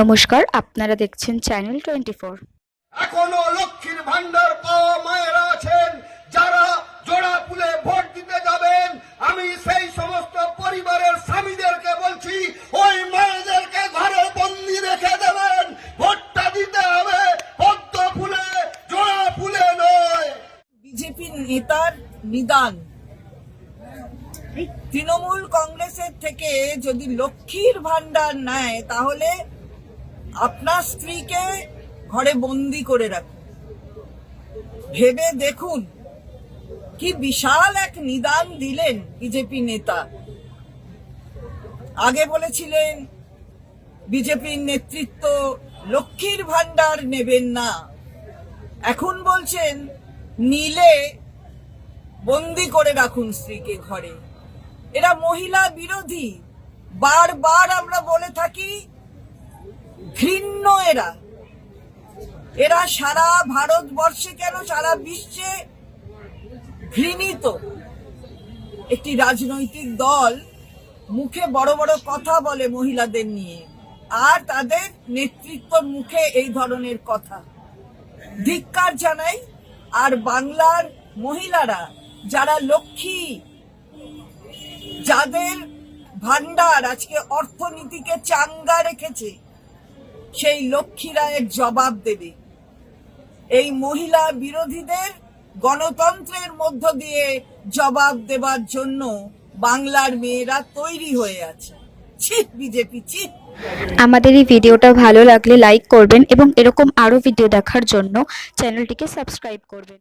নমস্কার আপনারা দেখছেন চ্যানেল টোয়েন্টি ফোর এখনও লক্ষ্মীর ভান্ডার পাওয়া মায়েরা আছেন যারা জোড়া ফুলে ভোট দিতে যাবেন। আমি সেই সমস্ত পরিবারের স্বামীদেরকে বলছি ওই মায়েদেরকে ঘরে বন্দি রেখে দেবেন। ভোটটা দিতে হবে পদ্ম ফুলে জোড়া ফুলে নয়। বিজেপি নেতার নিদান। তৃণমূল কংগ্রেসের থেকে যদি লক্ষ্মীর ভান্ডার নেয় তাহলে আপনার স্ত্রীকে ঘরে বন্দি করে রাখুন। ভেবে দেখুন কি বিশাল এক নিদান দিলেন বিজেপি নেতা। আগে বলেছিলেন, বিজেপির নেতৃত্ব লক্ষ্মীর ভান্ডার নেবেন না। এখন বলছেন, নিলে বন্দি করে রাখুন স্ত্রীকে ঘরে। এরা মহিলা বিরোধী। বারবার আমরা বলে এরা? এরা সারা ভারতবর্ষে কেন সারা বিশ্বে ঘৃণিত? একটি রাজনৈতিক দল মুখে বড় বড় কথা বলে মহিলাদের নিয়ে, আর তাদের নেতৃত্বর মুখে এই ধরনের কথা। ধিক্কার জানাই, আর বাংলার মহিলারা যারা লক্ষ্মী, যাদের ভান্ডার আজকে অর্থনীতিকে চাঙ্গা রেখেছে সেই লক্ষ্মীরা রায়ের জবাব দেবে। এই মহিলা বিরোধীদের গণতন্ত্রের মধ্য দিয়ে জবাব দেবার জন্য বাংলার মেয়েরা তৈরি হয়ে আছে। ছিট বিজেপি ছিট আমাদের এই ভিডিওটা ভালো লাগলে লাইক করবেন এবং এরকম আরও ভিডিও দেখার জন্য চ্যানেলটিকে সাবস্ক্রাইব করবেন।